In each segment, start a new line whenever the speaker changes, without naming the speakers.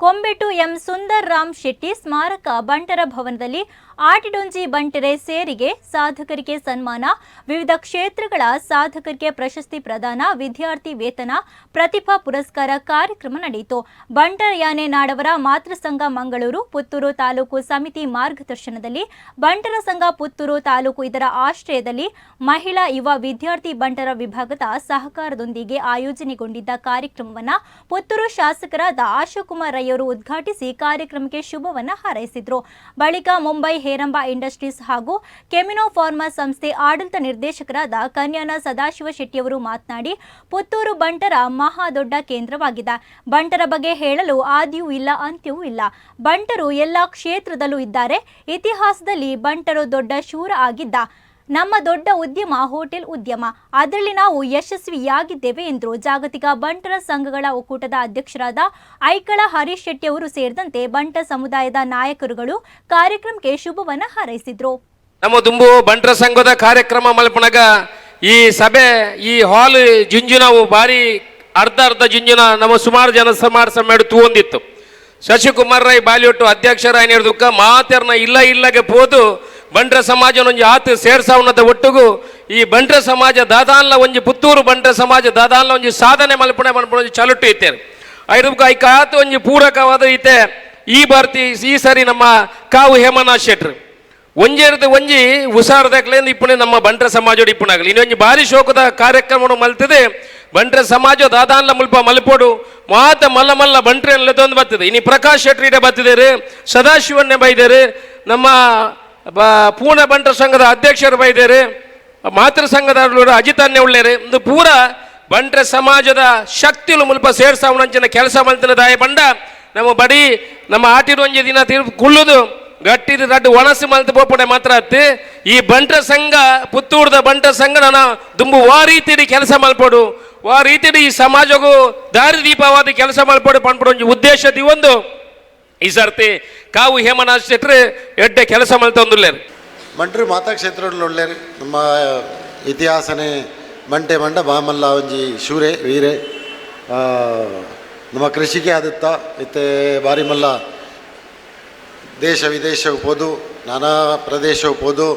Kombettu M Sundar Ram Shetty ಸ್ಮಾರಕ ಬಂಟರ ಭವನದಲ್ಲಿ ಆಟಿಡೊಂಜಿ ಬಂಟರೆ ಸೇರಿಗೆ ಸಾಧಕರಿಗೆ ಸನ್ಮಾನ, ವಿವಿಧ ಕ್ಷೇತ್ರಗಳ ಸಾಧಕರಿಗೆ ಪ್ರಶಸ್ತಿ ಪ್ರದಾನ, ವಿದ್ಯಾರ್ಥಿ ವೇತನ, ಪ್ರತಿಭಾ ಪುರಸ್ಕಾರ ಕಾರ್ಯಕ್ರಮ ನಡೆಯಿತು. ಬಂಟರ ಯಾನೆ ನಾಡವರ ಮಾತೃ ಸಂಘ ಮಂಗಳೂರು, ಪುತ್ತೂರು ತಾಲೂಕು ಸಮಿತಿ ಮಾರ್ಗದರ್ಶನದಲ್ಲಿ ಬಂಟರ ಸಂಘ ಪುತ್ತೂರು ತಾಲೂಕು ಇದರ ಆಶ್ರಯದಲ್ಲಿ ಮಹಿಳಾ ಯುವ ವಿದ್ಯಾರ್ಥಿ ಬಂಟರ ವಿಭಾಗದ ಸಹಕಾರದೊಂದಿಗೆ ಆಯೋಜನೆಗೊಂಡಿದ್ದ ಕಾರ್ಯಕ್ರಮವನ್ನು ಪುತ್ತೂರು ಶಾಸಕರಾದ ಅಶೋಕುಮಾರ್ ರೈ ಅವರು ಉದ್ಘಾಟಿಸಿ ಕಾರ್ಯಕ್ರಮಕ್ಕೆ ಶುಭವನ್ನ ಹಾರೈಸಿದ್ರು. ಬಳಿಕ ಮುಂಬೈ ಹೇರಂಬ ಇಂಡಸ್ಟ್ರೀಸ್ ಹಾಗೂ ಕೆಮಿನೋ ಫಾರ್ಮಾ ಸಂಸ್ಥೆ ಆಡಳಿತ ನಿರ್ದೇಶಕರಾದ ಕನ್ಯಾನ ಸದಾಶಿವ ಶೆಟ್ಟಿಯವರು ಮಾತನಾಡಿ, ಪುತ್ತೂರು ಬಂಟರ ಮಹಾ ದೊಡ್ಡ ಕೇಂದ್ರವಾಗಿದೆ. ಬಂಟರ ಬಗ್ಗೆ ಹೇಳಲು ಆದಿಯೂ ಇಲ್ಲ, ಅಂತ್ಯವೂ ಇಲ್ಲ. ಬಂಟರು ಎಲ್ಲ ಕ್ಷೇತ್ರದಲ್ಲೂ ಇದ್ದಾರೆ. ಇತಿಹಾಸದಲ್ಲಿ ಬಂಟರು ದೊಡ್ಡ ಶೂರ ಆಗಿದ್ದ ನಮ್ಮ ದೊಡ್ಡ ಉದ್ಯಮ ಹೋಟೆಲ್ ಉದ್ಯಮ. ಅದರಲ್ಲಿ ನಾವು ಯಶಸ್ವಿಯಾಗಿದ್ದೇವೆ ಎಂದರು. ಜಾಗತಿಕ ಬಂಟರ ಸಂಘಗಳ ಒಕ್ಕೂಟದ ಅಧ್ಯಕ್ಷರಾದ ಐಕಳ ಹರೀಶ್ ಶೆಟ್ಟಿ ಅವರು ಸೇರಿದಂತೆ ಬಂಟ ಸಮುದಾಯದ ನಾಯಕರುಗಳು ಕಾರ್ಯಕ್ರಮಕ್ಕೆ ಶುಭವನ್ನ ಹಾರೈಸಿದ್ರು.
ನಮ್ಮ ದುಂಬು ಬಂಟರ ಸಂಘದ ಕಾರ್ಯಕ್ರಮ ಮಲ್ಪಣಗ ಈ ಸಭೆ, ಈ ಹಾಲ್ ಜುಂಜುನವು ಭಾರಿ ಅರ್ಧ ಅರ್ಧ ಜುಂಜುನ ನಮ್ಮ ಸುಮಾರು ಜನ ಸಮಾರ ಸಮ್ಮೇಳ ತೂಂದಿತ್ತು ಶಶಿಕುಮಾರ್ ರೈ ಬಾಲಿವುಡ್ ಅಧ್ಯಕ್ಷರ ಏನಿರ್ದುಕ್ಕ ಮಾತೆರ್ನ ಇಲ್ಲ ಇಲ್ಲಗೆ ಪೋದು ಬಂಟ್ರ ಸಮಾಜ ಒಂಜಿ ಆತು ಸೇರ್ಸಾವನದ ಒಟ್ಟಿಗೂ, ಈ ಬಂಡ್ರ ಸಮಾಜ ದಾದಾನ್ಲ ಒಂಜಿ ಪುತ್ತೂರು ಬಂಡ್ರ ಸಮಾಜ ದಾದಾನ್ಲ ಒಂಜಿ ಸಾಧನೆ ಮಲ್ಪಣೆ ಮಲ್ಪಣ ಒಂಜಿ ಚಲುಟ್ಟು ಇತ್ತೇನೆ ಐದಕ್ಕೆ ಐಕ ಆತು ಒಂಜಿ ಪೂರಕವಾದ ಈತೆ ಈ ಬಾರ್ತಿ ಈ ಸರಿ ನಮ್ಮ ಕಾವು ಹೇಮನಾಥ್ ಶೆಟ್ರು. ಒಂಜೇರದ ಒಂಜಿ ಉಸಾರದಾಗ್ಲೇಂದು ಇಪ್ಪಣೆ ನಮ್ಮ ಬಂಟ್ರ ಸಮಾಜೋಡು ಇಪ್ಪಣಾಗಲಿ ಇನ್ನೊಂಜಿ ಭಾರಿ ಶೋಕದ ಕಾರ್ಯಕ್ರಮ ಮಲ್ತದೆ. ಬಂಟ್ರ ಸಮಾಜ ದಾದಾನ್ಲ ಮುಲ್ಪ ಮಲ್ಪೋಡು, ಮಾತ ಮಲ್ಲ ಮಲ್ಲ ಬಂಟ್ರೆ ಅನ್ಲದೊಂದು ಬರ್ತದೆ. ಇನ್ನು ಪ್ರಕಾಶ್ ಶೆಟ್ರಿ ಇಡೆ ಬರ್ತಿದ್ದಾರೆ ಸದಾಶಿವನ್ನೇ ಬೈದಾರೆ ನಮ್ಮ ಪೂರ್ಣ ಬಂಟ್ರ ಸಂಘದ ಅಧ್ಯಕ್ಷರು ಬೈದಾರೆ, ಮಾತೃ ಸಂಘದ ಅಜಿತನ್ನೇ ಉಳ್ಳೇರೆ. ಒಂದು ಪೂರ ಬಂಟ್ರ ಸಮಾಜದ ಶಕ್ತಿಲು ಮುಲ್ಪ ಸೇರ್ಸಾವಣಂಚಿನ ಕೆಲಸ ಮಂತಿನ ದಾಯ ಬಂಡ. ನಮ್ಮ ಬಡಿ, ನಮ್ಮ ಆಟಿರೊಂಜಿ ದಿನ ತೀರ್ಪು ಕುಳ್ಳುದು. ಗಟ್ಟಿದ ದಡ್ಡ ಒಣಸಿ ಮಲ್ತು ಪೋಪಡೆ ಮಾತ್ರ ಅತ್ತಿ. ಈ ಬಂಟ್ರ ಸಂಘ, ಪುತ್ತೂರ್ದ ಬಂಟ್ರ ಸಂಘ ದುಂಬು ವಾ ರೀತಿಡಿ ಕೆಲಸ ಮಲ್ಪಡು. ವಾ ರೀತಿಡಿ ಈ ಸಮಾಜಗೂ ದಾರಿದೀಪವಾದ ಕೆಲಸ ಮಲ್ಪಡು ಪಂಪಡು ಉದ್ದೇಶದಿ ಒಂದು ಈ ಸರ್ತಿ ಕಾವು ಹೇಮನಾಥ್ ಶೆಟ್ರು ಎಡ್ಡೆ ಕೆಲಸ ಮಲ್ತೊಂದುಲ್ಲೇರು
ಮಂಟ್ರಿ ಮಾತಾ ಕ್ಷೇತ್ರದಲ್ಲಿ ಒಳ್ಳೆಯ ನಮ್ಮ ಇತಿಹಾಸನೇ ಮಂಟೆ ಮಂಡ ಬಾಮಲ್ಲ ಒಂಜಿ ಶೂರೆ, ವೀರೆ. ನಮ್ಮ ಕೃಷಿಗೆ ಆದಿತ್ತ, ಇತ್ತೆ ಬಾರಿ ಮಲ್ಲ. ದೇಶ ವಿದೇಶ ಪೋದು ನಾನಾ ಪ್ರದೇಶ ಪೋದು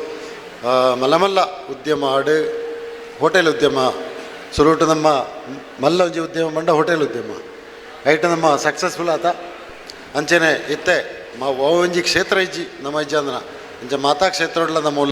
ಮಲ್ಲಮಲ್ಲ ಮಲ್ಲ ಮಲ್ಲ ಉದ್ಯಮ ಆಡು, ಹೋಟೆಲ್ ಉದ್ಯಮ. ಸುರುಟು ನಮ್ಮ ಮಲ್ಲ ಒಂಜಿ ಉದ್ಯಮ ಮಂಡ ಹೋಟೆಲ್ ಉದ್ಯಮ. ಐಟ ನಮ್ಮ ಸಕ್ಸಸ್ಫುಲ್ ಆತ. ಅಂಚೆನೆ ಇತ್ತೆ ಮಾ ಒಂಜಿ ಕ್ಷೇತ್ರ ಇಜ್ಜಿ ನಮ್ಮ ಇಜ್ಜಿ ಅಂದ್ರೆ ಇಂಚ ಮಾತಾ ಕ್ಷೇತ್ರ ನಮ್ಮ